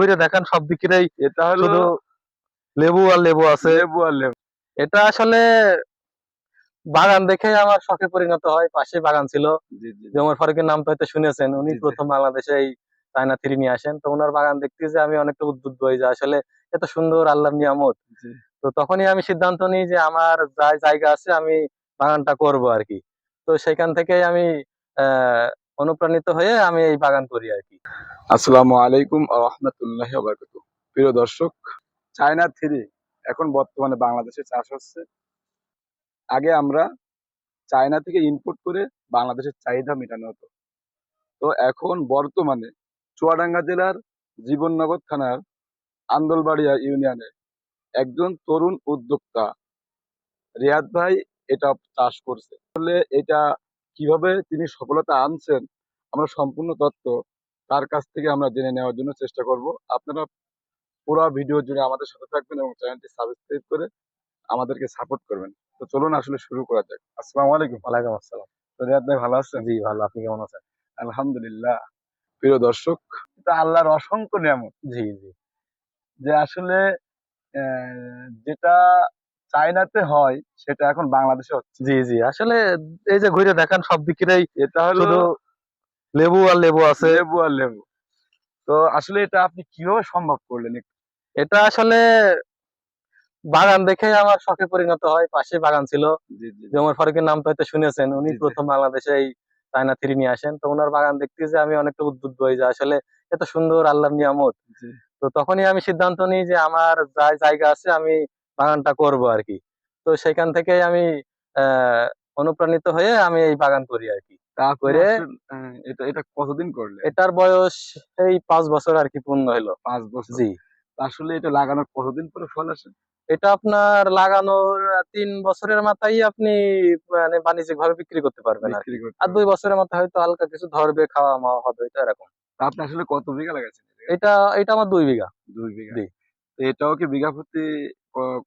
ঘুরে দেখান সব দিকেই এটা হলো শুধু লেবু আর লেবু আছে। লেবু আর লেবু। এটা আসলে বাগান দেখে আমার শখে পরিণত হয় পাশে বাগান ছিল। জমর ফারুকের নাম তো হয়তো শুনেছেন উনি। প্রথম বাংলাদেশে এই চায়না থ্রি নিয়ে আসেন। তো ওনার বাগান দেখতে যে আমি অনেকটা উদ্বুদ্ধ হই যে আসলে এত সুন্দর আল্লাহর নিয়ামত। তো তখনই আমি সিদ্ধান্ত নিই যে আমার যা জায়গা আছে আমি বাগানটা করব আর কি তো সেখান থেকে আমি আহ অনুপ্রাণিত হয়ে আমি এই বাগান করি আর কি। আসসালামু আলাইকুম রহমতুল্লাহ প্রিয় দর্শক, চায়না থ্রি এখন বর্তমানে বাংলাদেশে চাষ হচ্ছে। আগে আমরা চায়না থেকে ইনপুট করে বাংলাদেশের চাহিদা মেটানো হতো। তো এখন বর্তমানে চুয়াডাঙ্গা জেলার জীবননগর থানার আন্দোলবাড়িয়া ইউনিয়নে একজন তরুণ উদ্যোক্তা রিয়াদ ভাই এটা চাষ করছে। আসলে এটা কীভাবে তিনি সফলতা আনছেন আমরা সম্পূর্ণ তথ্য তার কাছ থেকে আমরা জেনে নেওয়ার জন্য চেষ্টা করব। আপনারা পুরো ভিডিও জুড়ে আমাদের সাথে থাকবেন এবং চ্যানেলটি সাবস্ক্রাইব করে আমাদেরকে সাপোর্ট করবেন। তো চলুন আসলে শুরু করা যাক। আসসালামু আলাইকুম। ওয়ালাইকুম আসসালাম। তো রিয়াদ ভাই ভালো আছেন? জি ভালো। আপনি কেমন আছেন? আলহামদুলিল্লাহ। প্রিয় দর্শক এটা আল্লাহর অসংখ্য নিয়ামত। জি জি। যে আসলে আহ, যেটা চায়নাতে হয় সেটা এখন বাংলাদেশে হচ্ছে। জি জি। আসলে এই যে ঘুরে দেখান সব দিকেই এটা হলো লেবু আর লেবু আছে। লেবু আর লেবু। তো আসলে এটা আপনি কীভাবে সম্ভব করলেন? এটা আসলে বাগান দেখে আমার শখে পরিণত হয় পাশে বাগান ছিল। জমর ফারুকের নাম তো হয়তো শুনেছেন উনি। প্রথম বাংলাদেশে এই চায়না থ্রি নিয়ে আসেন। তো ওনার বাগান দেখতে যে আমি অনেকটা উদ্বুদ্ধ হই যে আসলে এত সুন্দর আল্লাহ নিয়ামত। তো তখনই আমি সিদ্ধান্ত নিই যে আমার যা জায়গা আছে আমি বাগানটা করব আর কি। তো সেখান থেকে আমি আহ অনুপ্রাণিত হয়ে আমি এই বাগান করি আর কি। তা করে করে- এটা এটা কতদিন করলেন এটার বয়স এই পাঁচ বছর আর কি পূর্ণ হলো। পাঁচ বছর? জি। আসলে এটা লাগানোর কতদিন পরে ফল আসে? এটা আপনার লাগানোর তিন বছরের মাথায় আপনি মানে বাণিজ্যিক ভাবে বিক্রি করতে পারবেন আর দুই বছরের মাথায় হয়তো হালকা কিছু ধরবে খাওয়া মাওয়া হবে এটা এরকম। আপনি আসলে কত বিঘা লাগাইছেন এটা এটা আমার দুই বিঘা। দুই বিঘা। এটাও কি বিঘা প্রতি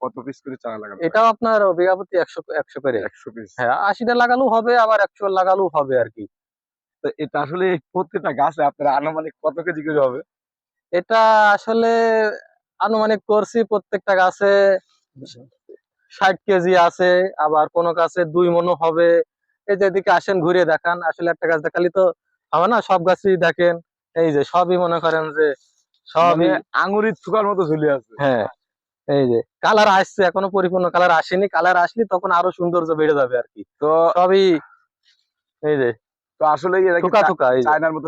কত পিস করে চারা লাগানো এটাও আপনার বিঘা প্রতি একশো একশো করে। একশো পিস হ্যাঁ আশিটা লাগালেও হবে আবার একশো লাগালেও হবে আর কি। তো এটা আসলে প্রত্যেকটা গাছে আপনার আনুমানিক কত কেজি করে হবে? এটা আসলে আনুমানিক করছি প্রত্যেকটা গাছে ষাট কেজি আছে আবার কোন গাছে দুই মনও হবে। এই যে এদিকে আসেন ঘুরে দেখান। আসলে একটা গাছ দেখালি তো হবে না? সব গাছই দেখেন। এই যে সবই মনে করেন যে সবই মানে আঙুরির থুকার মতো ঝুলে আছে। হ্যাঁ। এই যে কালার আসছে এখনও পরিপূর্ণ কালার আসেনি। কালার আসলে তখন আরও সৌন্দর্য বেড়ে যাবে আর কি। তো সবই এই যে তো আসলে। চায়নার মতো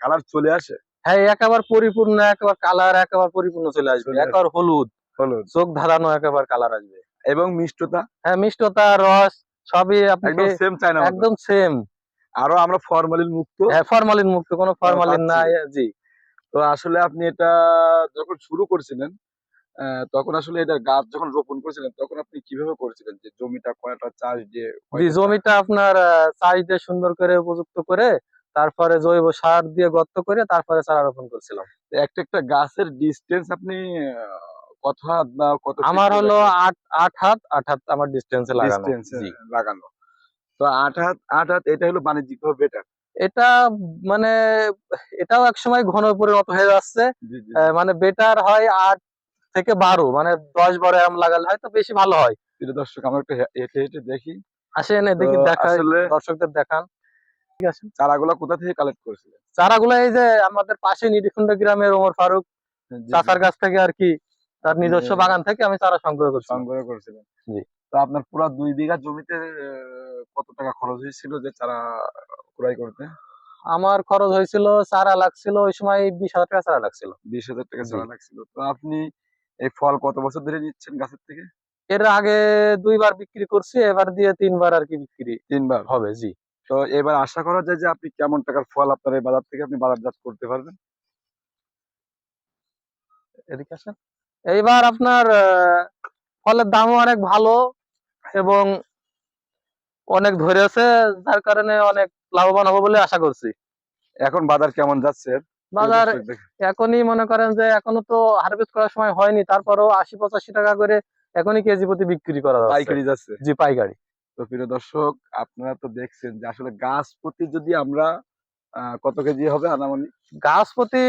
কালার চলে আসে? হ্যাঁ একেবারে পরিপূর্ণ একেবারে কালার একেবারে পরিপূর্ণ চলে আসবে। একেবারে হলুদ। হলুদ। চোখ ধাঁধানো একেবারে কালার আসবে। এবং মিষ্টতা? হ্যাঁ মিষ্টতা রস সবই আপনাকে সেম চায়না একদম সেম আরও আমরা ফরমালিন মুক্ত? হ্যাঁ ফরমালিন মুক্ত কোনো ফরমালিন নাই জি। তো আসলে আপনি এটা যখন শুরু করছিলেন তখন আসলে এটা গাছ যখন রোপণ করেছিলেন তখন আপনি কীভাবে করেছিলেন? যে জমিটা কয়টা চাষ দিয়ে জমিটা আপনার চাষ দিয়ে সুন্দর করে উপযুক্ত করে তারপরে জৈব সার দিয়ে গর্ত করে তারপরে চারা রোপণ করছিলাম। একটা একটা গাছের ডিস্টেন্স আপনি কত হাত বা কত আমার হলো আট আট হাত আট হাত আমার ডিস্টেন্সে লাগানো। লাগানো। তো আট হাত আট হাত এটা হলো বাণিজ্যিক ভাবে বেটার এটা মানে এটাও এক সময় ঘন পরিণত হয়ে যাচ্ছে। মানে বেটার হয় আট থেকে বারো মানে দশ বারো এরম লাগালে হয়তো বেশি ভালো হয়। প্রিয় দর্শক আমরা একটু হেঁটে হেঁটে দেখি। আসেন দর্শকদের দেখান। ঠিক আছে। চারাগুলা কোথা থেকে কালেক্ট করেছিলেন? চারাগুলো এই যে আমাদের পাশে গ্রামের ওমর ফারুক চাচার কাছ থেকে আর কি তার নিজস্ব বাগান থেকে আমি চারা সংগ্রহ করছি। সংগ্রহ করেছিলেন। জি। তো আপনার পুরো দুই বিঘা জমিতে কত টাকা খরচ হয়েছিল যে চারা ক্রয় করতে? আমার খরচ হয়েছিল চারা লাগছিল ওই সময় বিশ হাজার টাকা চারা লাগছিল। বিশ হাজার টাকা চারা লাগছিল। তো আপনি এই ফল কত বছর ধরে নিচ্ছেন গাছের থেকে? এর আগে দুইবার বিক্রি করছি এবার দিয়ে তিনবার আর কি বিক্রি। তিনবার? হবে জি। তো এবার আশা করা যায় যে আপনি কেমন টাকার ফল আপনার এই বাজার থেকে আপনি বাজারজাত করতে পারবেন? এদিকে আসেন। এইবার আপনার ফলের দামও অনেক ভালো এবং অনেক ধরেছে যার কারণে অনেক লাভবান হব বলে আশা করছি। এখন বাজার কেমন যাচ্ছে বাজার এখনই মনে করেন যে এখনও তো হারভেস্ট করার সময় হয়নি তারপরও আশি পঁচাশি টাকা করে এখনই কেজি প্রতি বিক্রি করা যাচ্ছে। পাইকারি যাচ্ছে। জি পাইকারি। তো প্রিয় দর্শক আপনারা তো দেখছেন যে আসলে গাছ প্রতি যদি আমরা কত কেজি হবে আনামানি গাছ প্রতি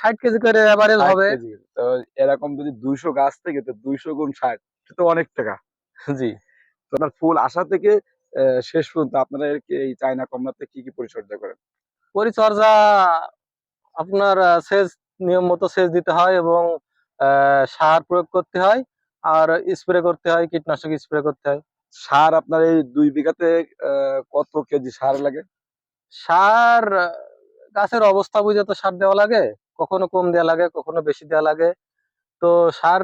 ষাট কেজি করে অ্যাভারেজ হবে। তো এরকম যদি দুইশো গাছ থেকে তো দুইশো গুণ ষাট তো অনেক টাকা। জি। তো আপনার ফুল আসা থেকে শেষ পর্যন্ত আপনারা এই চায়না কমলাতে কি কি পরিচর্যা করেন? পরিচর্যা আপনার সেচ নিয়ম মতো সেচ দিতে হয় এবং সার প্রয়োগ করতে হয় আর স্প্রে করতে হয় কীটনাশক স্প্রে করতে হয়। সার আপনার এই দুই বিঘাতে কত কেজি সার লাগে? সার গাছের অবস্থা বুঝে তো সার দেওয়া লাগে কখনো কম দেওয়া লাগে কখনো বেশি দেওয়া লাগে। তো সার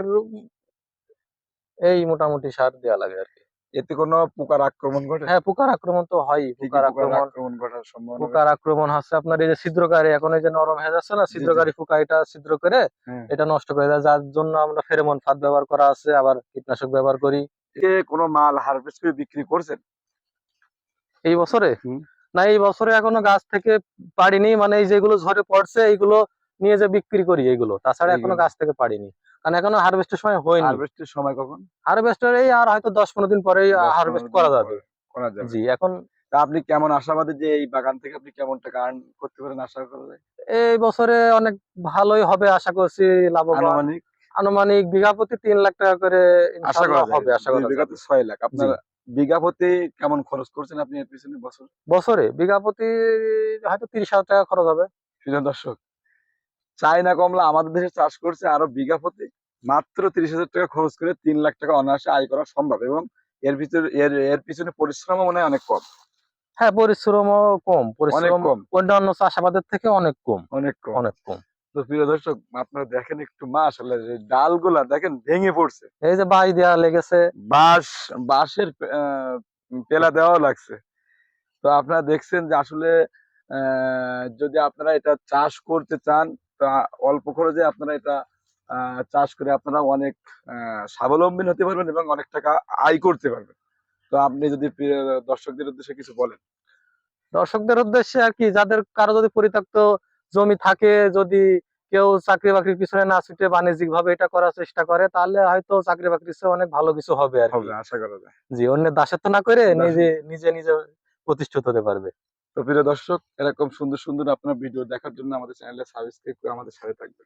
এই মোটামুটি সার দেওয়া লাগে আর কি। এতে কোনো পোকার আক্রমণ ঘটে? হ্যাঁ পোকার আক্রমণ তো হয় পোকার আক্রমণ ঘটার সম্ভাবনা পোকার আক্রমণ হচ্ছে আপনার এই যে ছিদ্রকারী এখন এই যে নরম হয়ে যাচ্ছে না ছিদ্রকারী পোকা এটা ছিদ্র করে হ্যাঁ। এটা নষ্ট করে দেয় যার জন্য আমরা ফেরোমন ফাঁদ ব্যবহার করা আছে আবার কীটনাশক ব্যবহার করি। কোনো মাল হারভেস্ট করে বিক্রি করছেন? এই বছরে? না এই বছরে এখনও গাছ থেকে পারিনি মানে এই যেগুলো ঝরে পড়ছে এইগুলো নিয়ে যে বিক্রি করি এইগুলো তাছাড়া এখনও গাছ থেকে পারিনি কারণ এখনও হারভেস্টের সময় হয়নি। হারভেস্টের সময় কখন? হারভেস্টার এই আর হয়তো দশ পনেরো দিন দশ হারভেস্ট করা যাবে। পরে করা যাবে। জি এখন আপনি কেমন আশাবাদী যে এই বাগান থেকে আপনি কেমন টাকা আর্ন করতে পারেন আশা করা যায়? এই বছরে অনেক ভালোই হবে আশা করছি লাভবান। আনুমানিক? বিঘা প্রতি তিন লাখ টাকা করে আশা করা হবে আশা করা বিঘাতে। ছয় লাখ। আপনার বিঘা প্রতি কেমন খরচ করছেন আপনি এর পিছনে বছর? বছরে বিঘা প্রতি হয়তো তিরিশ হাজার টাকা খরচ হবে। দর্শক চায়না কমলা আমাদের দেশে চাষ করছে আরও বিঘা প্রতি মাত্র তিরিশ হাজার টাকা খরচ করে তিন লাখ টাকা অনায়াসে আয় করা সম্ভব এবং এর ভিতরে এর এর পিছনে পরিশ্রম মনে হয় অনেক কম। হ্যাঁ পরিশ্রমও কম পরিশ্রম কম। অন্যান্য চাষাবাদের থেকে অনেক কম। অনেক কম। অনেক কম। তো প্রিয় দর্শক আপনারা দেখেন একটু যে ডালগুলা দেখেন ভেঙে পড়ছে। এই যে বাই দেওয়া লেগেছে। বাঁশ বাঁশের পেলা দেওয়া লাগছে। তো আপনারা দেখছেন যে আসলে আহ, যদি আপনারা এটা চাষ করতে চান তা অল্প খরচে আপনারা এটা চাষ করে আপনারা অনেক স্বাবলম্বী হতে পারবেন এবং অনেক টাকা আয় করতে পারবেন। তো আপনি যদি দর্শকদের উদ্দেশ্যে কিছু বলেন। দর্শকদের উদ্দেশ্যে আর কি যাদের কারও যদি পরিত্যক্ত জমি থাকে যদি কেউ চাকরি বাকরির পিছনে না ছুটে বাণিজ্যিক ভাবে এটা করার চেষ্টা করে তাহলে হয়তো চাকরি বাকরির চেয়ে অনেক ভালো কিছু হবে আর আশা করা যায়। জি অন্যের দাসত্ব না করে নিজে নিজে নিজে প্রতিষ্ঠিত হতে পারবে। তো প্রিয় দর্শক, এরকম সুন্দর সুন্দর আপনার ভিডিও দেখার জন্য আমাদের চ্যানেলে সাবস্ক্রাইব করে আমাদের সাথে থাকবেন।